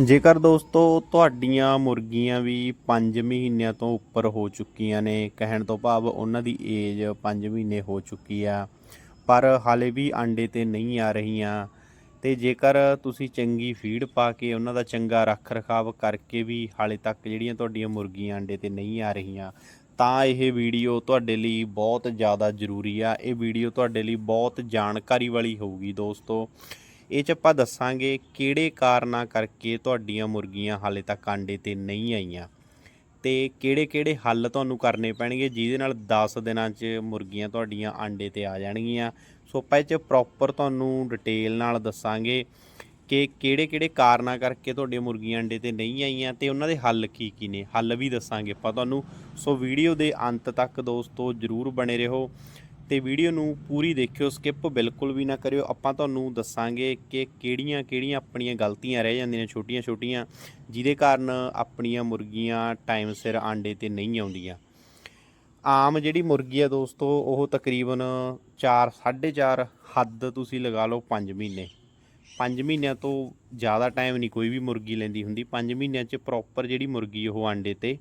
ਜੇਕਰ ਦੋਸਤੋ ਤੁਹਾਡੀਆਂ ਮੁਰਗੀਆਂ ਵੀ 5 ਮਹੀਨਿਆਂ ਤੋਂ ਉੱਪਰ ਹੋ ਚੁੱਕੀਆਂ ਨੇ, ਕਹਿਣ ਤੋਂ ਭਾਵ ਉਹਨਾਂ ਦੀ ਏਜ 5 ਮਹੀਨੇ ਹੋ ਚੁੱਕੀ ਆ, ਪਰ ਹਾਲੇ ਵੀ ਆਂਡੇ ਤੇ ਨਹੀਂ ਆ ਰਹੀਆਂ। ਤੇ ਜੇਕਰ ਤੁਸੀਂ ਚੰਗੀ ਫੀਡ ਪਾ ਕੇ ਉਹਨਾਂ ਦਾ ਚੰਗਾ ਰੱਖ ਰਖਾਵ ਕਰਕੇ ਵੀ ਹਾਲੇ ਤੱਕ ਜਿਹੜੀਆਂ ਤੁਹਾਡੀਆਂ ਮੁਰਗੀਆਂ ਆਂਡੇ ਤੇ ਨਹੀਂ ਆ ਰਹੀਆਂ, ਤਾਂ ਇਹ ਵੀਡੀਓ ਤੁਹਾਡੇ ਲਈ ਬਹੁਤ ਜ਼ਿਆਦਾ ਜ਼ਰੂਰੀ ਆ। ਇਹ ਵੀਡੀਓ ਤੁਹਾਡੇ ਲਈ ਬਹੁਤ ਜਾਣਕਾਰੀ ਵਾਲੀ ਹੋਊਗੀ ਦੋਸਤੋ। ਇਹ ਚ ਆਪਾਂ ਦੱਸਾਂਗੇ ਕਿਹੜੇ ਕਾਰਨਾਂ ਕਰਕੇ ਤੁਹਾਡੀਆਂ ਮੁਰਗੀਆਂ ਹਾਲੇ ਤੱਕ ਆਂਡੇ ਤੇ ਨਹੀਂ ਆਈਆਂ। ਤੇ ਕਿਹੜੇ-ਕਿਹੜੇ ਹੱਲ ਤੁਹਾਨੂੰ ਕਰਨੇ ਪੈਣਗੇ ਜਿਹਦੇ ਨਾਲ 10 ਦਿਨਾਂ 'ਚ ਮੁਰਗੀਆਂ ਤੁਹਾਡੀਆਂ ਆਂਡੇ ਤੇ ਆ ਜਾਣਗੀਆਂ। ਸੋ ਆਪਾਂ ਇਹ 'ਚ ਪ੍ਰੋਪਰ ਤੁਹਾਨੂੰ ਡਿਟੇਲ ਨਾਲ ਦੱਸਾਂਗੇ ਕਿ ਕਿਹੜੇ-ਕਿਹੜੇ ਕਾਰਨਾਂ ਕਰਕੇ ਤੁਹਾਡੀਆਂ ਮੁਰਗੀਆਂ ਅੰਡੇ ਤੇ ਨਹੀਂ ਆਈਆਂ ਤੇ ਉਹਨਾਂ ਦੇ ਹੱਲ ਕੀ ਕੀ ਨੇ। ਹੱਲ ਵੀ ਦੱਸਾਂਗੇ ਆਪਾਂ ਤੁਹਾਨੂੰ। ਸੋ ਵੀਡੀਓ ਦੇ ਅੰਤ ਤੱਕ ਦੋਸਤੋ ਜਰੂਰ ਬਣੇ ਰਹੋ। ਤੇ ਵੀਡੀਓ ਨੂੰ ਪੂਰੀ ਦੇਖਿਓ ਸਕਿਪ ਬਿਲਕੁਲ ਵੀ ਨਾ ਕਰਿਓ। ਆਪਾਂ ਤੁਹਾਨੂੰ ਦੱਸਾਂਗੇ ਕਿ ਕਿਹੜੀਆਂ-ਕਿਹੜੀਆਂ ਆਪਣੀਆਂ ਗਲਤੀਆਂ ਰਹਿ ਜਾਂਦੀਆਂ ਨੇ ਛੋਟੀਆਂ-ਛੋਟੀਆਂ, ਜਿਹਦੇ ਕਾਰਨ ਆਪਣੀਆਂ ਮੁਰਗੀਆਂ ਟਾਈਮ ਸਿਰ ਆਂਡੇ ਤੇ ਨਹੀਂ ਆਉਂਦੀਆਂ। ਆਮ ਜਿਹੜੀ ਮੁਰਗੀ ਆ ਦੋਸਤੋ, ਉਹ ਤਕਰੀਬਨ 4 4.5 ਹੱਦ ਤੁਸੀਂ ਲਗਾ ਲਓ 5 ਮਹੀਨੇ। 5 ਮਹੀਨਿਆਂ ਤੋਂ ਜ਼ਿਆਦਾ ਟਾਈਮ ਨਹੀਂ ਕੋਈ ਵੀ ਮੁਰਗੀ ਲੈਂਦੀ ਹੁੰਦੀ। 5 ਮਹੀਨਿਆਂ 'ਚ ਪ੍ਰੋਪਰ ਜਿਹੜੀ ਮੁਰਗੀ, ਉਹ ਆਂਡੇ ਤੇ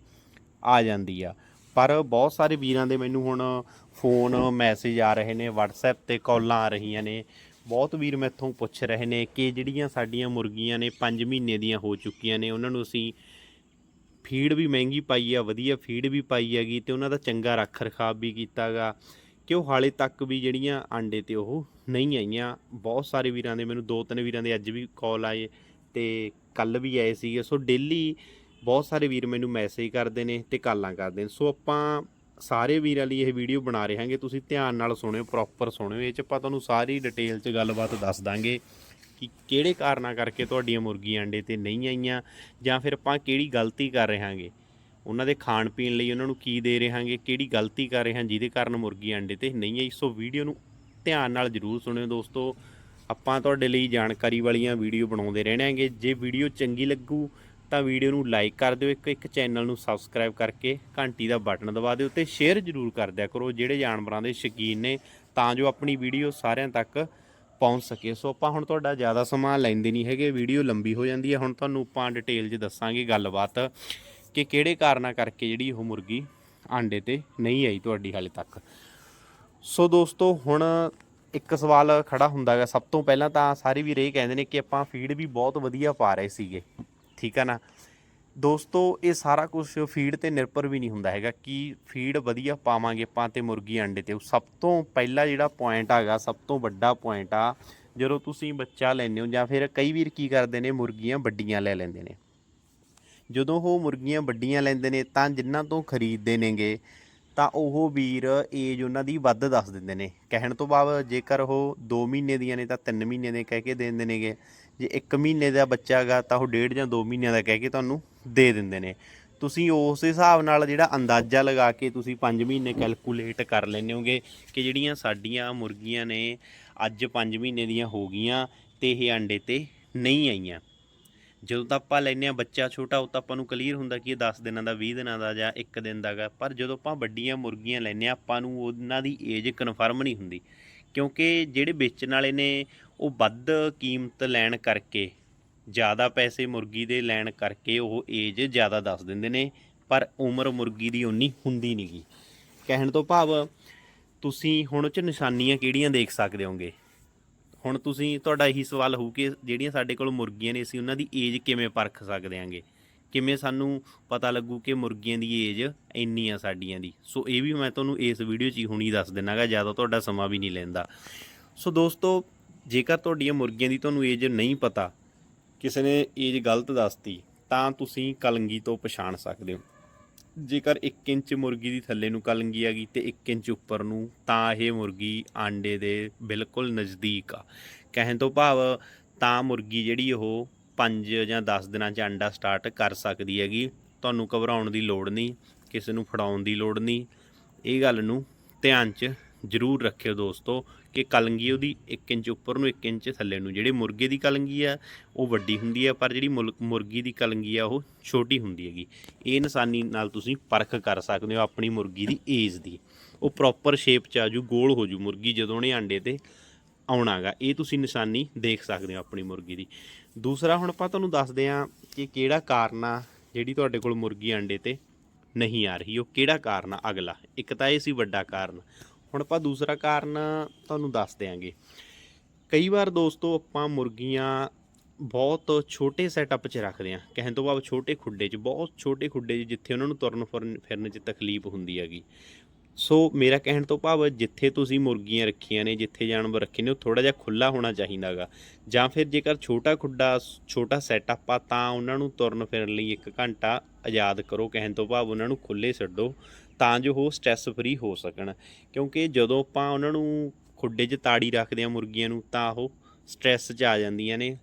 ਆ ਜਾਂਦੀ ਆ। ਪਰ ਬਹੁਤ ਸਾਰੇ ਵੀਰਾਂ ਦੇ ਮੈਨੂੰ ਹੁਣ ਫੋਨ, ਮੈਸੇਜ ਆ ਰਹੇ ਨੇ, WhatsApp ਤੇ ਕਾਲਾਂ ਆ ਰਹੀਆਂ ਨੇ। ਬਹੁਤ ਵੀਰ ਮੈਥੋਂ ਪੁੱਛ ਰਹੇ ਨੇ ਕਿ ਜਿਹੜੀਆਂ ਸਾਡੀਆਂ ਮੁਰਗੀਆਂ ਨੇ 5 ਮਹੀਨੇ ਦੀਆਂ ਹੋ ਚੁੱਕੀਆਂ ਨੇ, ਉਹਨਾਂ ਨੂੰ ਅਸੀਂ ਫੀਡ ਵੀ ਮਹਿੰਗੀ ਪਾਈ ਆ, ਵਧੀਆ ਫੀਡ ਵੀ ਪਾਈ ਹੈਗੀ ਤੇ ਉਹਨਾਂ ਦਾ ਚੰਗਾ ਰੱਖ ਰਖਾਵ ਵੀ ਕੀਤਾਗਾ ਕਿ ਉਹ ਹਾਲੇ ਤੱਕ ਵੀ ਜਿਹੜੀਆਂ ਆਂਡੇ ਤੇ ਉਹ ਨਹੀਂ ਆਈਆਂ? ਬਹੁਤ ਸਾਰੇ ਵੀਰਾਂ ਦੇ, ਮੈਨੂੰ ਦੋ ਤਿੰਨ ਵੀਰਾਂ ਦੇ ਅੱਜ ਵੀ ਕਾਲ ਆਏ ਤੇ ਕੱਲ ਵੀ ਆਏ ਸੀਗੇ। ਸੋ ਡੇਲੀ ਬਹੁਤ ਸਾਰੇ ਵੀਰ ਮੈਨੂੰ ਮੈਸੇਜ ਕਰਦੇ ਨੇ ਤੇ ਕਾਲਾਂ ਕਰਦੇ ਨੇ। ਸੋ ਆਪਾਂ ਸਾਰੇ ਵੀਰਾਂ ਲਈ ਇਹ ਵੀਡੀਓ ਬਣਾ ਰਹੇ ਹਾਂਗੇ। ਤੁਸੀਂ ਧਿਆਨ ਨਾਲ ਸੁਣਿਓ ਪ੍ਰੋਪਰ ਸੁਣਿਓ। ਇਹ ਚ ਆਪਾਂ ਤੁਹਾਨੂੰ ਸਾਰੀ ਡਿਟੇਲ ਚ ਗੱਲਬਾਤ ਦੱਸ ਦਾਂਗੇ ਕਿ ਕਿਹੜੇ ਕਾਰਨਾਂ ਕਰਕੇ ਤੁਹਾਡੀਆਂ ਮੁਰਗੀਆਂ ਅੰਡੇ ਤੇ ਨਹੀਂ ਆਈਆਂ ਜਾਂ ਫਿਰ ਆਪਾਂ ਕਿਹੜੀ ਗਲਤੀ ਕਰ ਰਹੇ ਹਾਂਗੇ। ਉਹਨਾਂ ਦੇ ਖਾਣ ਪੀਣ ਲਈ ਉਹਨਾਂ ਨੂੰ ਕੀ ਦੇ ਰਹੇ ਹਾਂਗੇ, ਕਿਹੜੀ ਗਲਤੀ ਕਰ ਰਹੇ ਹਾਂ ਜਿਹਦੇ ਕਾਰਨ ਮੁਰਗੀ ਅੰਡੇ ਤੇ ਨਹੀਂ ਆਈ। ਸੋ ਵੀਡੀਓ ਨੂੰ ਧਿਆਨ ਨਾਲ ਜਰੂਰ ਸੁਣਿਓ ਦੋਸਤੋ। ਆਪਾਂ ਤੁਹਾਡੇ ਲਈ ਜਾਣਕਾਰੀ ਵਾਲੀਆਂ ਵੀਡੀਓ ਬਣਾਉਂਦੇ ਰਹਿਣਾ ਜੇ ਵੀਡੀਓ ਚੰਗੀ ਲੱਗੂ ਤਾਂ ਵੀਡੀਓ ਨੂੰ ਲਾਈਕ ਕਰ ਦਿਓ, ਇੱਕ ਇੱਕ ਚੈਨਲ ਨੂੰ ਸਬਸਕ੍ਰਾਈਬ ਕਰਕੇ ਘੰਟੀ ਦਾ ਬਟਨ ਦਬਾ ਦਿਓ ਤੇ ਸ਼ੇਅਰ ਜਰੂਰ ਕਰ ਦਿਆ ਕਰੋ, ਜਿਹੜੇ ਜਾਨਵਰਾਂ ਦੇ ਸ਼ੌਕੀਨ ਨੇ, ਤਾਂ ਜੋ ਆਪਣੀ ਵੀਡੀਓ ਸਾਰਿਆਂ ਤੱਕ ਪਹੁੰਚ ਸਕੇ। ਸੋ ਆਪਾਂ ਹੁਣ ਤੁਹਾਡਾ ਜ਼ਿਆਦਾ ਸਮਾਂ ਲੈਂਦੇ ਨਹੀਂ ਹੈਗੇ, ਵੀਡੀਓ ਲੰਬੀ ਹੋ ਜਾਂਦੀ ਹੈ। ਹੁਣ ਤੁਹਾਨੂੰ ਆਪਾਂ ਡਿਟੇਲ 'ਚ ਦੱਸਾਂਗੇ ਗੱਲਬਾਤ ਕਿ ਕਿਹੜੇ ਕਾਰਨਾਂ ਕਰਕੇ ਜਿਹੜੀ ਉਹ ਮੁਰਗੀ ਆਂਡੇ ਤੇ ਨਹੀਂ ਆਈ ਤੁਹਾਡੀ ਹਾਲੇ ਤੱਕ। ਸੋ ਦੋਸਤੋ, ਹੁਣ ਇੱਕ ਸਵਾਲ ਖੜਾ ਹੁੰਦਾਗਾ। ਸਭ ਤੋਂ ਪਹਿਲਾਂ ਤਾਂ ਸਾਰੇ ਵੀ ਇਹ ਕਹਿੰਦੇ ਨੇ ਕਿ ਆਪਾਂ ਫੀਡ ਵੀ ਬਹੁਤ ਵਧੀਆ ਪਾ ਰਹੇ ਸੀਗੇ। ਠੀਕ ਆ ਨਾ? ਦੋਸਤੋ, ਇਹ ਸਾਰਾ ਕੁਝ ਫੀਡ ਤੇ ਨਿਰਭਰ ਵੀ ਨਹੀਂ ਹੁੰਦਾ ਹੈਗਾ ਕਿ ਫੀਡ ਵਧੀਆ ਪਾਵਾਂਗੇ ਆਪਾਂ ਤੇ ਮੁਰਗੀ ਅੰਡੇ ਤੇ। ਸਭ ਤੋਂ ਪਹਿਲਾ ਜਿਹੜਾ ਪੁਆਇੰਟ ਹੈਗਾ, ਸਭ ਤੋਂ ਵੱਡਾ ਪੁਆਇੰਟ ਆ, ਜਦੋਂ ਤੁਸੀਂ ਬੱਚਾ ਲੈਂਦੇ ਹੋ ਜਾਂ ਫਿਰ ਕਈ ਵੀਰ ਕੀ ਕਰਦੇ ਨੇ, ਮੁਰਗੀਆਂ ਵੱਡੀਆਂ ਲੈ ਲੈਂਦੇ ਨੇ। ਜਦੋਂ ਉਹ ਮੁਰਗੀਆਂ ਵੱਡੀਆਂ ਲੈਂਦੇ ਨੇ ਤਾਂ ਜਿਨ੍ਹਾਂ ਤੋਂ ਖਰੀਦਦੇ ਨੇਗੇ, ਤਾਂ ਉਹ ਵੀਰ ਏਜ ਉਹਨਾਂ ਦੀ ਵੱਧ ਦੱਸ ਦਿੰਦੇ ਨੇ। ਕਹਿਣ ਤੋਂ ਬਾਅਦ ਜੇਕਰ ਉਹ 2 ਮਹੀਨੇ ਦੀਆਂ ਨੇ ਤਾਂ 3 ਮਹੀਨੇ ਦੇ ਕਹਿ ਕੇ ਦੇ ਦਿੰਦੇ ਨੇਗੇ। ਜੇ 1 ਮਹੀਨੇ ਦਾ ਬੱਚਾ ਹੈਗਾ ਤਾਂ ਉਹ ਡੇਢ ਜਾਂ 2 ਮਹੀਨਿਆਂ ਦਾ ਕਹਿ ਕੇ ਤੁਹਾਨੂੰ ਦੇ ਦਿੰਦੇ ਨੇ। ਤੁਸੀਂ ਉਸ ਹਿਸਾਬ ਨਾਲ ਜਿਹੜਾ ਅੰਦਾਜ਼ਾ ਲਗਾ ਕੇ ਤੁਸੀਂ 5 ਮਹੀਨੇ ਕੈਲਕੂਲੇਟ ਕਰ ਲੈਂਦੇ ਹੋਗੇ ਕਿ ਜਿਹੜੀਆਂ ਸਾਡੀਆਂ ਮੁਰਗੀਆਂ ਨੇ ਅੱਜ 5 ਮਹੀਨੇ ਦੀਆਂ ਹੋ ਗਈਆਂ ਤੇ ਇਹ ਅੰਡੇ ਤੇ ਨਹੀਂ ਆਈਆਂ। ਜਦੋਂ ਤਾਂ ਆਪਾਂ ਲੈਨੇ ਆ ਬੱਚਾ ਛੋਟਾ, ਉਹ ਤਾਂ ਆਪਾਂ ਨੂੰ ਕਲੀਅਰ ਹੁੰਦਾ ਕਿ ਇਹ 10 ਦਿਨਾਂ ਦਾ 20 ਦਿਨਾਂ ਦਾ ਜਾਂ 1 ਦਿਨ ਦਾਗਾ ਪਰ ਜਦੋਂ ਆਪਾਂ ਵੱਡੀਆਂ ਮੁਰਗੀਆਂ ਲੈਨੇ ਆ ਆਪਾਂ ਨੂੰ ਉਹਨਾਂ ਦੀ ਏਜ ਕਨਫਰਮ ਨਹੀਂ ਹੁੰਦੀ। ਕਿਉਂਕਿ ਜਿਹੜੇ ਵੇਚਣ ਵਾਲੇ ਨੇ, ਉਹ ਵੱਧ ਕੀਮਤ ਲੈਣ ਕਰਕੇ, ਜ਼ਿਆਦਾ ਪੈਸੇ ਮੁਰਗੀ ਦੇ ਲੈਣ ਕਰਕੇ ਉਹ ਏਜ ਜ਼ਿਆਦਾ ਦੱਸ ਦਿੰਦੇ ਨੇ, ਪਰ ਉਮਰ ਮੁਰਗੀ ਦੀ ਉਨੀ ਹੁੰਦੀ ਨਹੀਂਗੀ ਕਹਿਣ ਤੋਂ ਭਾਵ, ਤੁਸੀਂ ਹੁਣ ਚ ਨਿਸ਼ਾਨੀਆਂ ਕਿਹੜੀਆਂ ਦੇਖ ਸਕਦੇ ਹੋਗੇ? ਹੁਣ ਤੁਸੀਂ, ਤੁਹਾਡਾ ਇਹੀ ਸਵਾਲ ਹੋਊ ਕਿ ਜਿਹੜੀਆਂ ਸਾਡੇ ਕੋਲ ਮੁਰਗੀਆਂ ਨੇ, ਅਸੀਂ ਉਹਨਾਂ ਦੀ ਏਜ ਕਿਵੇਂ ਪਰਖ ਸਕਦੇ ਆਂਗੇ? ਕਿਵੇਂ ਸਾਨੂੰ ਪਤਾ ਲੱਗੂ ਕਿ ਮੁਰਗੀਆਂ ਦੀ ਏਜ ਇੰਨੀ ਆ ਸਾਡੀਆਂ ਦੀ। ਸੋ ਇਹ ਵੀ ਮੈਂ ਤੁਹਾਨੂੰ ਇਸ ਵੀਡੀਓ 'ਚ ਹੀ ਹੁਣੀ ਦੱਸ ਦਿੰਨਾਗਾ, ਜ਼ਿਆਦਾ ਤੁਹਾਡਾ ਸਮਾਂ ਵੀ ਨਹੀਂ ਲੈਂਦਾ। ਸੋ ਦੋਸਤੋ, ਜੇਕਰ ਤੁਹਾਡੀਆਂ ਮੁਰਗੀਆਂ ਦੀ ਤੁਹਾਨੂੰ ਏਜ ਨਹੀਂ ਪਤਾ, ਕਿਸੇ ਨੇ ਏਜ ਗਲਤ ਦੱਸਤੀ, ਤਾਂ ਤੁਸੀਂ ਕਲੰਗੀ ਤੋਂ ਪਛਾਣ ਸਕਦੇ ਹੋ। ਜੇਕਰ 1 ਇੰਚ ਮੁਰਗੀ ਦੀ ਥੱਲੇ ਨੂੰ ਕਲੰਗੀ ਆ ਗਈ ਤੇ 1 ਇੰਚ ਉੱਪਰ ਨੂੰ, ਤਾਂ ਇਹ ਮੁਰਗੀ ਆਂਡੇ ਦੇ ਬਿਲਕੁਲ ਨਜ਼ਦੀਕ ਆ। ਕਹਿਣ ਤੋਂ ਭਾਵ, ਤਾਂ ਮੁਰਗੀ ਜਿਹੜੀ ਉਹ 5 ਜਾਂ 10 ਦਿਨਾਂ 'ਚ ਅੰਡਾ ਸਟਾਰਟ ਕਰ ਸਕਦੀ ਹੈਗੀ। ਤੁਹਾਨੂੰ ਘਬਰਾਉਣ ਦੀ ਲੋੜ ਨਹੀਂ, ਕਿਸੇ ਨੂੰ ਫੜਾਉਣ ਦੀ ਲੋੜ ਨਹੀਂ। ਇਹ ਗੱਲ ਨੂੰ ਧਿਆਨ 'ਚ ਜ਼ਰੂਰ ਰੱਖਿਓ ਦੋਸਤੋ ਕਿ ਕਲੰਗੀ ਉਹਦੀ 1 ਇੰਚ ਉੱਪਰ ਨੂੰ 1 ਇੰਚ ਥੱਲੇ ਨੂੰ। ਜਿਹੜੇ ਮੁਰਗੇ ਦੀ ਕਲੰਗੀ ਆ, ਉਹ ਵੱਡੀ ਹੁੰਦੀ ਆ, ਪਰ ਜਿਹੜੀ ਮੁਲ- ਮੁਰਗੀ ਦੀ ਕਲੰਗੀ ਆ, ਉਹ ਛੋਟੀ ਹੁੰਦੀ ਹੈਗੀ। ਇਹ ਨਿਸ਼ਾਨੀ ਨਾਲ ਤੁਸੀਂ ਪਰਖ ਕਰ ਸਕਦੇ ਹੋ ਆਪਣੀ ਮੁਰਗੀ ਦੀ ਏਜ ਦੀ। ਉਹ ਪ੍ਰੋਪਰ ਸ਼ੇਪ ਚ ਆ ਜੂ, ਗੋਲ ਹੋ ਜੂ ਮੁਰਗੀ ਜਦੋਂ ਉਹਨੇ ਆਂਡੇ ਤੇ ਆਉਣਾਗਾ ਇਹ ਤੁਸੀਂ ਨਿਸ਼ਾਨੀ ਦੇਖ ਸਕਦੇ ਹੋ ਆਪਣੀ ਮੁਰਗੀ ਦੀ। ਦੂਸਰਾ ਹੁਣ ਆਪਾਂ ਤੁਹਾਨੂੰ ਦੱਸਦੇ ਹਾਂ ਕਿ ਕਿਹੜਾ ਕਾਰਨ ਆ ਜਿਹੜੀ ਤੁਹਾਡੇ ਕੋਲ ਮੁਰਗੀ ਅੰਡੇ ਤੇ ਨਹੀਂ ਆ ਰਹੀ, ਉਹ ਕਿਹੜਾ ਕਾਰਨ ਆ ਅਗਲਾ? ਇੱਕ ਤਾਂ ਇਹ ਸੀ ਵੱਡਾ ਕਾਰਨ। ਹੁਣ ਆਪਾਂ ਦੂਸਰਾ ਕਾਰਨ ਤੁਹਾਨੂੰ ਦੱਸ ਦਿਆਂਗੇ। ਕਈ ਵਾਰ ਦੋਸਤੋ ਆਪਾਂ ਮੁਰਗੀਆਂ ਬਹੁਤ ਛੋਟੇ ਸੈਟਅਪ 'ਚ ਰੱਖਦੇ ਹਾਂ। ਕਹਿਣ ਤੋਂ ਭਾਵ ਛੋਟੇ ਖੁੱਡੇ 'ਚ, ਬਹੁਤ ਛੋਟੇ ਖੁੱਡੇ 'ਚ ਜਿੱਥੇ ਉਹਨਾਂ ਨੂੰ ਤੁਰਨ ਫਿਰਨ ਫਿਰਨ 'ਚ ਤਕਲੀਫ ਹੁੰਦੀ ਹੈਗੀ। ਸੋ ਮੇਰਾ ਕਹਿਣ ਤੋਂ ਭਾਵ ਜਿੱਥੇ ਤੁਸੀਂ ਮੁਰਗੀਆਂ ਰੱਖੀਆਂ ਨੇ, ਜਿੱਥੇ ਜਾਨਵਰ ਰੱਖੇ ਨੇ, ਉਹ ਥੋੜਾ ਜਿਹਾ ਖੁੱਲਾ ਹੋਣਾ ਚਾਹੀਦਾਗਾ ਜਾਂ ਫਿਰ ਜੇਕਰ ਛੋਟਾ ਖੁੱਡਾ, ਛੋਟਾ ਸੈਟਅਪ ਆ, ਤਾਂ ਉਹਨਾਂ ਨੂੰ ਤੁਰਨ ਫਿਰਨ ਲਈ ਇੱਕ ਘੰਟਾ ਆਜ਼ਾਦ ਕਰੋ। ਕਹਿਣ ਤੋਂ ਭਾਵ ਉਹਨਾਂ ਨੂੰ ਖੁੱਲੇ ਛੱਡੋ, ਤਾਂ ਜੋ ਉਹ ਸਟ੍ਰੈਸ ਫਰੀ ਹੋ ਸਕਣ। ਕਿਉਂਕਿ ਜਦੋਂ ਆਪਾਂ ਉਹਨਾਂ ਨੂੰ ਖੁੱਡੇ 'ਚ ਤਾੜੀ ਰੱਖਦੇ ਆ ਮੁਰਗੀਆਂ ਨੂੰ, ਤਾਂ ਉਹ ਸਟ੍ਰੈਸ 'ਚ ਆ ਜਾਂਦੀਆਂ ਨੇ।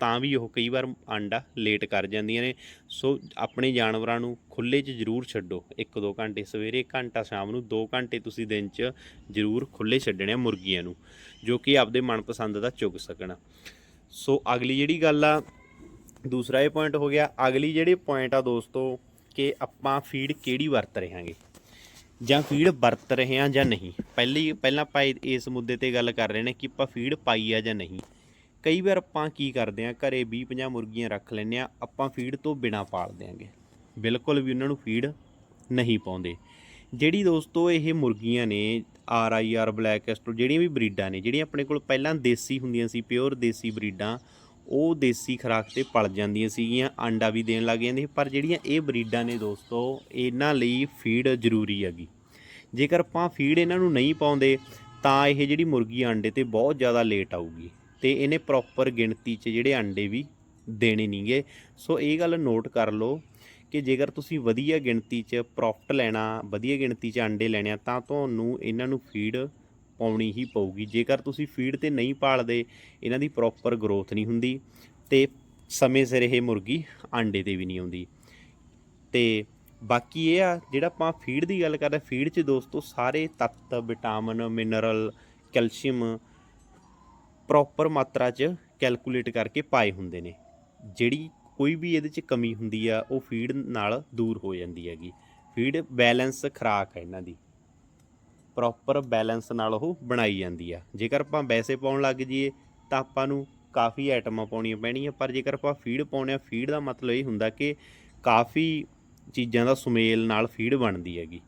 ਤਾਂ ਵੀ ਉਹ ਕਈ ਵਾਰ ਆਂਡਾ ਲੇਟ ਕਰ ਜਾਂਦੀਆਂ ਨੇ। ਸੋ ਆਪਣੇ ਜਾਨਵਰਾਂ ਨੂੰ ਖੁੱਲੇ 'ਚ ਜ਼ਰੂਰ ਛੱਡੋ। 1-2 ਘੰਟੇ ਸਵੇਰੇ ਘੰਟਾ ਸ਼ਾਮ ਨੂੰ 2 ਘੰਟੇ ਤੁਸੀਂ ਦਿਨ 'ਚ ਜ਼ਰੂਰ ਖੁੱਲੇ ਛੱਡਣੇ ਆ ਮੁਰਗੀਆਂ ਨੂੰ, ਜੋ ਕਿ ਆਪਦੇ ਮਨਪਸੰਦ ਦਾ ਚੁਗ ਸਕਣ। ਸੋ ਅਗਲੀ ਜਿਹੜੀ ਗੱਲ ਆ, ਦੂਸਰਾ ਇਹ ਪੁਆਇੰਟ ਹੋ ਗਿਆ, ਅਗਲੀ ਜਿਹੜੀ ਪੁਆਇੰਟ ਆ ਦੋਸਤੋ, ਕਿ ਆਪਾਂ ਫੀਡ ਕਿਹੜੀ ਵਰਤ ਰਹੇ ਹਾਂਗੇ? ਜਾਂ ਫੀਡ ਵਰਤ ਰਹੇ ਹਾਂ ਜਾਂ ਨਹੀਂ? ਪਹਿਲੀ, ਪਹਿਲਾਂ ਆਪਾਂ ਇਸ ਮੁੱਦੇ ਤੇ ਗੱਲ ਕਰ ਰਹੇ ਨੇ ਕਿ ਆਪਾਂ ਫੀਡ ਪਾਈ ਆ ਜਾਂ ਨਹੀਂ। ਕਈ ਵਾਰ ਆਪਾਂ ਕੀ ਕਰਦੇ ਆ ਘਰੇ 20 50 ਮੁਰਗੀਆਂ ਰੱਖ ਲੈਂਦੇ ਆ ਆਪਾਂ ਫੀਡ ਤੋਂ ਬਿਨਾ ਪਾਲ ਦਿਆਂਗੇ। ਬਿਲਕੁਲ ਵੀ ਉਹਨਾਂ ਨੂੰ ਫੀਡ ਨਹੀਂ ਪਾਉਂਦੇ। ਜਿਹੜੀ ਦੋਸਤੋ ਇਹ ਮੁਰਗੀਆਂ ਨੇ, ਆਰ ਆਈ ਆਰ, ਬਲੈਕ ਐਸਟੋ ਜਿਹੜੀਆਂ ਵੀ ਬਰੀਡਾਂ ਨੇ, ਜਿਹੜੀਆਂ ਆਪਣੇ ਕੋਲ ਪਹਿਲਾਂ ਦੇਸੀ ਹੁੰਦੀਆਂ ਸੀ ਪਿਓਰ ਦੇਸੀ ਬਰੀਡਾਂ, ਉਹ ਦੇਸੀ ਖੁਰਾਕ ਤੇ ਪਲ ਜਾਂਦੀਆਂ ਸੀਗੀਆਂ, ਆਂਡਾ ਵੀ ਦੇਣ ਲੱਗ ਜਾਂਦੇ ਪਰ ਜਿਹੜੀਆਂ ਇਹ ਬਰੀਡਾਂ ਨੇ ਦੋਸਤੋ, ਇਹਨਾਂ ਲਈ ਫੀਡ ਜ਼ਰੂਰੀ ਹੈਗੀ। ਜੇਕਰ ਆਪਾਂ ਫੀਡ ਇਹਨਾਂ ਨੂੰ ਨਹੀਂ ਪਾਉਂਦੇ, ਤਾਂ ਇਹ ਜਿਹੜੀ ਮੁਰਗੀ ਆਂਡੇ ਤੇ ਬਹੁਤ ਜ਼ਿਆਦਾ ਲੇਟ ਆਊਗੀ। ਤੇ ਇਹਨੇ ਪ੍ਰੋਪਰ ਗਿਣਤੀ 'ਚ ਜਿਹੜੇ ਆਂਡੇ ਵੀ ਦੇਣੇ ਨਹੀਂਗੇ ਸੋ ਇਹ ਗੱਲ ਨੋਟ ਕਰ ਲਓ ਕਿ ਜੇਕਰ ਤੁਸੀਂ ਵਧੀਆ ਗਿਣਤੀ 'ਚ ਪ੍ਰੋਫਿਟ ਲੈਣਾ, ਵਧੀਆ ਗਿਣਤੀ 'ਚ ਆਂਡੇ ਲੈਣੇ ਆ, ਤਾਂ ਤੁਹਾਨੂੰ ਇਹਨਾਂ ਨੂੰ ਫੀਡ ਪਾਉਣੀ ਹੀ ਪਊਗੀ। ਜੇਕਰ ਤੁਸੀਂ ਫੀਡ ਤੇ ਨਹੀਂ ਪਾਲਦੇ, ਇਹਨਾਂ ਦੀ ਪ੍ਰੋਪਰ ਗਰੋਥ ਨਹੀਂ ਹੁੰਦੀ ਤੇ ਸਮੇਂ ਸਿਰ ਇਹ ਮੁਰਗੀ ਆਂਡੇ ਤੇ ਵੀ ਨਹੀਂ ਆਉਂਦੀ। ਤੇ ਬਾਕੀ ਇਹ ਆ, ਜਿਹੜਾ ਆਪਾਂ ਫੀਡ ਦੀ ਗੱਲ ਕਰਦੇ ਫੀਡ 'ਚ ਦੋਸਤੋ ਸਾਰੇ ਤੱਤ, ਵਿਟਾਮਿਨ ਮਿਨਰਲ ਕੈਲਸ਼ੀਅਮ ਪ੍ਰੋਪਰ ਮਾਤਰਾ 'ਚ ਕੈਲਕੂਲੇਟ ਕਰਕੇ ਪਾਏ ਹੁੰਦੇ ਨੇ। ਜਿਹੜੀ ਕੋਈ ਵੀ ਇਹਦੇ 'ਚ ਕਮੀ ਹੁੰਦੀ ਆ, ਉਹ ਫੀਡ ਨਾਲ ਦੂਰ ਹੋ ਜਾਂਦੀ ਹੈਗੀ। ਫੀਡ ਬੈਲੈਂਸ ਖਰਾਕ ਹੈ ਇਹਨਾਂ ਦੀ। ਪ੍ਰੋਪਰ ਬੈਲੈਂਸ ਨਾਲ ਉਹ ਬਣਾਈ ਜਾਂਦੀ ਆ। ਜੇਕਰ ਆਪਾਂ ਵੈਸੇ ਪਾਉਣ ਲੱਗ ਜਾਈਏ, ਤਾਂ ਆਪਾਂ ਨੂੰ ਕਾਫੀ ਆਈਟਮਾਂ ਪਾਉਣੀਆਂ ਪੈਣੀਆਂ। ਪਰ ਜੇਕਰ ਆਪਾਂ ਫੀਡ ਪਾਉਣੇ ਆ ਫੀਡ ਦਾ ਮਤਲਬ ਇਹ ਹੁੰਦਾ ਕਿ ਕਾਫੀ ਚੀਜ਼ਾਂ ਦਾ ਸੁਮੇਲ ਨਾਲ ਫੀਡ ਬਣਦੀ ਹੈਗੀ।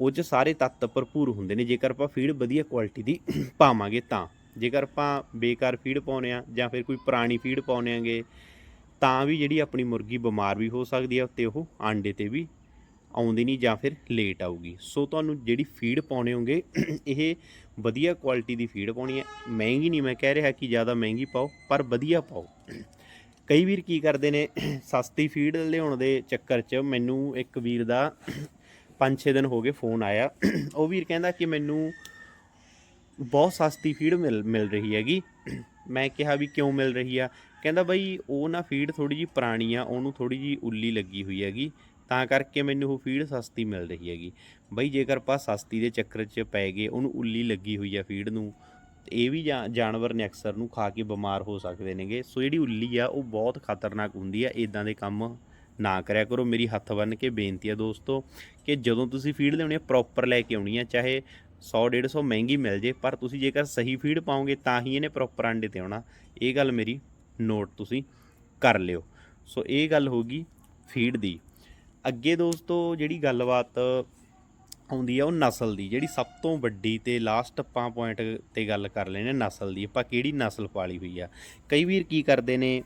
ਉਹ 'ਚ ਸਾਰੇ ਤੱਤ ਭਰਪੂਰ ਹੁੰਦੇ ਨੇ। ਜੇਕਰ ਆਪਾਂ ਫੀਡ ਵਧੀਆ ਕੁਆਲਿਟੀ ਦੀ ਪਾਵਾਂਗੇ ਤਾਂ। ਜੇਕਰ ਆਪਾਂ ਬੇਕਾਰ ਫੀਡ ਪਾਉਨੇ ਆ ਜਾਂ ਫਿਰ ਕੋਈ ਪੁਰਾਣੀ ਫੀਡ ਪਾਉਨੇ ਆਂਗੇ ਤਾਂ ਵੀ ਜਿਹੜੀ ਆਪਣੀ ਮੁਰਗੀ ਬਿਮਾਰ ਵੀ ਹੋ ਸਕਦੀ ਹੈ ਤੇ ਉਹ ਆਂਡੇ ਤੇ ਵੀ ਆਉਂਦੀ ਨਹੀਂ ਜਾਂ ਫਿਰ ਲੇਟ ਆਊਗੀ। ਸੋ ਤੁਹਾਨੂੰ ਜਿਹੜੀ ਫੀਡ ਪਾਉਣੇ ਹੋਗੇ, ਇਹ ਵਧੀਆ ਕੁਆਲਿਟੀ ਦੀ ਫੀਡ ਪਾਉਣੀ ਹੈ। ਮਹਿੰਗੀ ਨਹੀਂ ਮੈਂ ਕਹਿ ਰਿਹਾ ਕਿ ਜ਼ਿਆਦਾ ਮਹਿੰਗੀ ਪਾਓ, ਪਰ ਵਧੀਆ ਪਾਓ। ਕਈ ਵੀਰ ਕੀ ਕਰਦੇ ਨੇ, ਸਸਤੀ ਫੀਡ ਲਿਆਉਣ ਦੇ ਚੱਕਰ 'ਚ ਮੈਨੂੰ ਇੱਕ ਵੀਰ ਦਾ 5-6 ਦਿਨ ਹੋ ਗਏ ਫੋਨ ਆਇਆ। ਉਹ ਵੀਰ ਕਹਿੰਦਾ ਕਿ ਮੈਨੂੰ ਬਹੁਤ ਸਸਤੀ ਫੀਡ ਮਿਲ ਮਿਲ ਰਹੀ ਹੈਗੀ। ਮੈਂ ਕਿਹਾ ਵੀ ਕਿਉਂ ਮਿਲ ਰਹੀ ਆ? ਕਹਿੰਦਾ ਬਈ ਉਹ ਨਾ ਫੀਡ ਥੋੜੀ ਜੀ ਪੁਰਾਣੀ ਆ, ਉਹਨੂੰ ਥੋੜੀ ਜੀ ਉੱਲੀ ਲੱਗੀ ਹੋਈ ਹੈਗੀ। ਤਾਂ ਕਰਕੇ ਮੈਨੂੰ ਉਹ ਫੀਡ ਸਸਤੀ ਮਿਲ ਰਹੀ ਹੈਗੀ। ਬਈ ਜੇਕਰ ਆਪਾਂ ਸਸਤੀ ਦੇ ਚੱਕਰ 'ਚ ਪੈ ਗਏ, ਉਹਨੂੰ ਉੱਲੀ ਲੱਗੀ ਹੋਈ ਆ ਫੀਡ ਨੂੰ, ਇਹ ਵੀ ਜਾ- ਜਾਨਵਰ ਨੇ ਅਕਸਰ ਨੂੰ ਖਾ ਕੇ ਬਿਮਾਰ ਹੋ ਸਕਦੇ ਨੇਗੇ। ਸੋ ਜਿਹੜੀ ਉੱਲੀ ਆ, ਉਹ ਬਹੁਤ ਖਤਰਨਾਕ ਹੁੰਦੀ ਆ। ਇਦਾਂ ਦੇ ਕੰਮ ਨਾ ਕਰਿਆ ਕਰੋ। ਮੇਰੀ ਹੱਥ ਬੰਨ ਕੇ ਬੇਨਤੀ ਆ ਦੋਸਤੋ ਕਿ ਜਦੋਂ ਤੁਸੀਂ ਫੀਡ ਲਿਆਉਣੀ ਆ ਪ੍ਰੋਪਰ ਲੈ ਕੇ ਆਉਣੀ ਆ, ਚਾਹੇ 100 150 ਮਹਿੰਗੀ ਮਿਲ ਜੇ, ਪਰ ਤੁਸੀਂ ਜੇਕਰ ਸਹੀ ਫੀਡ ਪਾਓਗੇ ਤਾਂ ਹੀ ਇਹਨੇ ਪ੍ਰੋਪਰ ਆਂਡੇ ਤੇ ਆਉਣਾ। ਇਹ ਗੱਲ ਮੇਰੀ ਨੋਟ ਤੁਸੀਂ ਕਰ ਲਿਓ। ਸੋ ਇਹ ਗੱਲ ਹੋਗੀ ਫੀਡ ਦੀ। ਅੱਗੇ ਦੋਸਤੋ, ਜਿਹੜੀ ਗੱਲਬਾਤ ਆਉਂਦੀ ਆ ਉਹ ਨਸਲ ਦੀ, ਜਿਹੜੀ ਸਭ ਤੋਂ ਵੱਡੀ ਤੇ ਲਾਸਟ ਆਪਾਂ ਪੁਆਇੰਟ ਤੇ ਗੱਲ ਕਰ ਲੈਣੇ ਨਸਲ ਦੀ। ਆਪਾਂ ਕਿਹੜੀ ਨਸਲ ਪਾਲੀ ਹੋਈ ਆ? ਕਈ ਵੀਰ ਕੀ ਕਰਦੇ ਨੇ?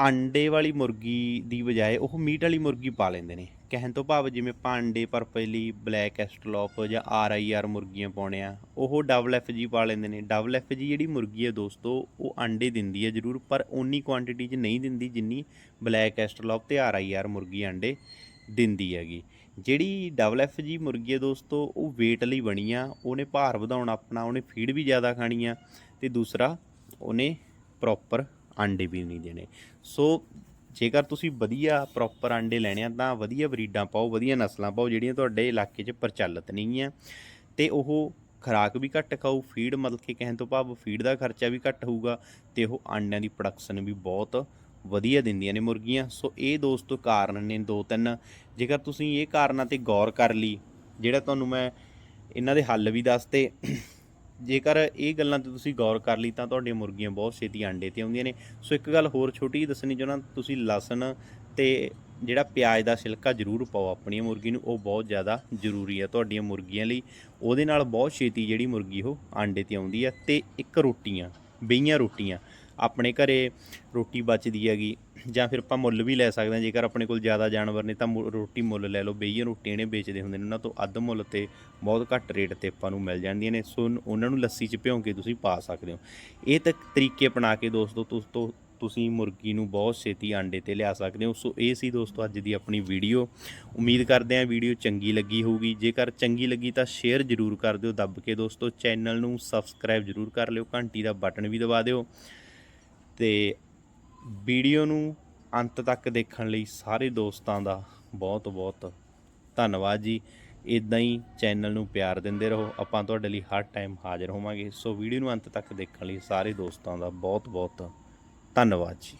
ਆਂਡੇ ਵਾਲੀ ਮੁਰਗੀ ਦੀ ਬਜਾਏ ਉਹ ਮੀਟ ਵਾਲੀ ਮੁਰਗੀ ਪਾ ਲੈਂਦੇ ਨੇ। ਕਹਿਣ ਤੋਂ ਭਾਵ ਜਿਵੇਂ ਆਪਾਂ ਅੰਡੇ ਪਰਪਲੀ ਬਲੈਕ ਐਸਟਲੋਪ ਜਾਂ ਆਰ ਆਈ ਆਰ ਮੁਰਗੀਆਂ ਪਾਉਣੇ ਆ ਉਹ ਡਬਲ ਐਫ ਜੀ ਪਾ ਲੈਂਦੇ ਨੇ। ਡਬਲ ਐਫ ਜੀ ਜਿਹੜੀ ਮੁਰਗੀ ਹੈ ਦੋਸਤੋ, ਉਹ ਆਂਡੇ ਦਿੰਦੀ ਹੈ ਜ਼ਰੂਰ, ਪਰ ਓਨੀ ਕੁਆਂਟੀਟੀ 'ਚ ਨਹੀਂ ਦਿੰਦੀ ਜਿੰਨੀ ਬਲੈਕ ਐਸਟਲੋਪ ਤੇ ਆਰ ਆਈ ਆਰ ਮੁਰਗੀ ਆਂਡੇ ਦਿੰਦੀ ਹੈਗੀ। ਜਿਹੜੀ ਡਬਲ ਐਫ ਜੀ ਮੁਰਗੀ ਹੈ ਦੋਸਤੋ, ਉਹ weight ਲਈ ਬਣੀ ਆ, ਉਹਨੇ ਭਾਰ ਵਧਾਉਣਾ ਆਪਣਾ, ਉਹਨੇ ਫੀਡ ਵੀ ਜ਼ਿਆਦਾ ਖਾਣੀ ਆ ਤੇ ਦੂਸਰਾ, ਉਹਨੇ ਪ੍ਰੋਪਰ ਆਂਡੇ ਵੀ ਨਹੀਂ ਦੇਣੇ। ਸੋ ਜੇਕਰ ਤੁਸੀਂ ਵਧੀਆ ਪ੍ਰੋਪਰ ਆਂਡੇ ਲੈਣੇ ਆ, ਤਾਂ ਵਧੀਆ ਬਰੀਡਾਂ ਪਾਓ, ਵਧੀਆ ਨਸਲਾਂ ਪਾਓ, ਜਿਹੜੀਆਂ ਤੁਹਾਡੇ ਇਲਾਕੇ 'ਚ ਪ੍ਰਚਲਿਤ ਨਹੀਂ ਆ। ਤੇ ਉਹ ਖੁਰਾਕ ਵੀ ਘੱਟ ਖਾਓ ਫੀਡ ਮਤਲਬ ਕਿ ਕਹਿਣ ਤੋਂ ਭਾਵ ਫੀਡ ਦਾ ਖਰਚਾ ਵੀ ਘੱਟ ਹੋਊਗਾ ਤੇ ਉਹ ਆਂਡਿਆਂ ਦੀ ਪ੍ਰੋਡਕਸ਼ਨ ਵੀ ਬਹੁਤ ਵਧੀਆ ਦਿੰਦੀਆਂ ਨੇ ਮੁਰਗੀਆਂ। ਸੋ ਇਹ ਦੋਸਤੋ ਕਾਰਨ ਨੇ ਦੋ ਤਿੰਨ। ਜੇਕਰ ਤੁਸੀਂ ਇਹ ਕਾਰਨਾਂ ਤੇ ਗੌਰ ਕਰ ਲਈ, ਜਿਹੜਾ ਤੁਹਾਨੂੰ ਮੈਂ ਇਹਨਾਂ ਦੇ ਹੱਲ ਵੀ ਦੱਸਤੇ ਜੇਕਰ ਇਹ ਗੱਲਾਂ ਤੇ ਤੁਸੀਂ ਗੌਰ ਕਰ ਲਈ ਤਾਂ ਤੁਹਾਡੀਆਂ ਮੁਰਗੀਆਂ ਬਹੁਤ ਛੇਤੀ ਆਂਡੇ ਤੇ ਆਉਂਦੀਆਂ ਨੇ। ਸੋ ਇੱਕ ਗੱਲ ਹੋਰ ਛੋਟੀ ਜਿਹੀ ਦੱਸਣੀ ਚਾਹੁੰਦਾ, ਤੁਸੀਂ ਲਸਣ ਤੇ ਜਿਹੜਾ ਪਿਆਜ਼ ਦਾ ਛਿਲਕਾ ਜ਼ਰੂਰ ਪਾਓ ਆਪਣੀ ਮੁਰਗੀ ਨੂੰ, ਉਹ ਬਹੁਤ ਜ਼ਿਆਦਾ ਜ਼ਰੂਰੀ ਹੈ ਤੁਹਾਡੀਆਂ ਮੁਰਗੀਆਂ ਲਈ। ਉਹਦੇ ਨਾਲ ਬਹੁਤ ਛੇਤੀ ਜਿਹੜੀ ਮੁਰਗੀ ਉਹ ਆਂਡੇ ਤੇ ਆਉਂਦੀ ਹੈ ਤੇ ਇੱਕ ਰੋਟੀਆਂ, ਬਈਆਂ ਰੋਟੀਆਂ ਆਪਣੇ ਘਰੇ ਰੋਟੀ ਬਚਦੀ ਹੈਗੀ ਜਾਂ ਫਿਰ ਆਪਾਂ ਮੁੱਲ ਵੀ ਲੈ ਸਕਦੇ ਹਾਂ, ਜੇਕਰ ਆਪਣੇ ਕੋਲ ਜ਼ਿਆਦਾ ਜਾਨਵਰ ਨੇ ਤਾਂ ਮੁ- ਰੋਟੀ ਮੁੱਲ ਲੈ ਲਓ। ਬਈਆਂ ਰੋਟੀਆਂ ਨੇ ਵੇਚਦੇ ਹੁੰਦੇ ਨੇ, ਉਹਨਾਂ ਤੋਂ ਅੱਧ ਮੁੱਲ ਤੇ ਬਹੁਤ ਘੱਟ ਰੇਟ ਤੇ ਆਪਾਂ ਨੂੰ ਮਿਲ ਜਾਂਦੀਆਂ ਨੇ। ਸੋ ਉਹਨਾਂ ਨੂੰ ਲੱਸੀ 'ਚ ਭਿਉਂ ਕੇ ਤੁਸੀਂ ਪਾ ਸਕਦੇ ਹੋ। ਇਹ ਤੱਕ ਤਰੀਕੇ ਅਪਣਾ ਕੇ ਦੋਸਤੋ, ਤੁਸ ਤੁਸੀਂ ਮੁਰਗੀ ਨੂੰ ਬਹੁਤ ਛੇਤੀ ਆਂਡੇ ਤੇ ਲਿਆ ਸਕਦੇ ਹੋ। ਸੋ ਇਹ ਸੀ ਦੋਸਤੋ ਅੱਜ ਦੀ ਆਪਣੀ ਵੀਡੀਓ। ਉਮੀਦ ਕਰਦੇ ਹਾਂ ਵੀਡੀਓ ਚੰਗੀ ਲੱਗੀ ਹੋਊਗੀ। ਜੇਕਰ ਚੰਗੀ ਲੱਗੀ ਤਾਂ ਸ਼ੇਅਰ ਜ਼ਰੂਰ ਕਰ ਦਿਓ। ਦੱਬ ਕੇ ਦੋਸਤੋ, ਚੈਨਲ ਨੂੰ ਸਬਸਕ੍ਰਾਈਬ ਜ਼ਰੂਰ ਕਰ ਲਿਓ। ਘੰਟੀ ਦਾ ਬਟਨ ਵੀ ਦਬਾ ਦਿਓ। ਤੇ ਵੀਡੀਓ ਨੂੰ ਅੰਤ ਤੱਕ ਦੇਖਣ ਲਈ ਸਾਰੇ ਦੋਸਤਾਂ ਦਾ ਬਹੁਤ ਬਹੁਤ ਧੰਨਵਾਦ ਜੀ। ਇਦਾਂ ਹੀ ਚੈਨਲ ਨੂੰ ਪਿਆਰ ਦਿੰਦੇ ਰਹੋ। ਆਪਾਂ ਤੁਹਾਡੇ ਲਈ ਹਰ ਟਾਈਮ ਹਾਜ਼ਰ ਹੋਵਾਂਗੇ। ਸੋ ਵੀਡੀਓ ਨੂੰ ਅੰਤ ਤੱਕ ਦੇਖਣ ਲਈ ਸਾਰੇ ਦੋਸਤਾਂ ਦਾ ਬਹੁਤ ਬਹੁਤ ਧੰਨਵਾਦ ਜੀ।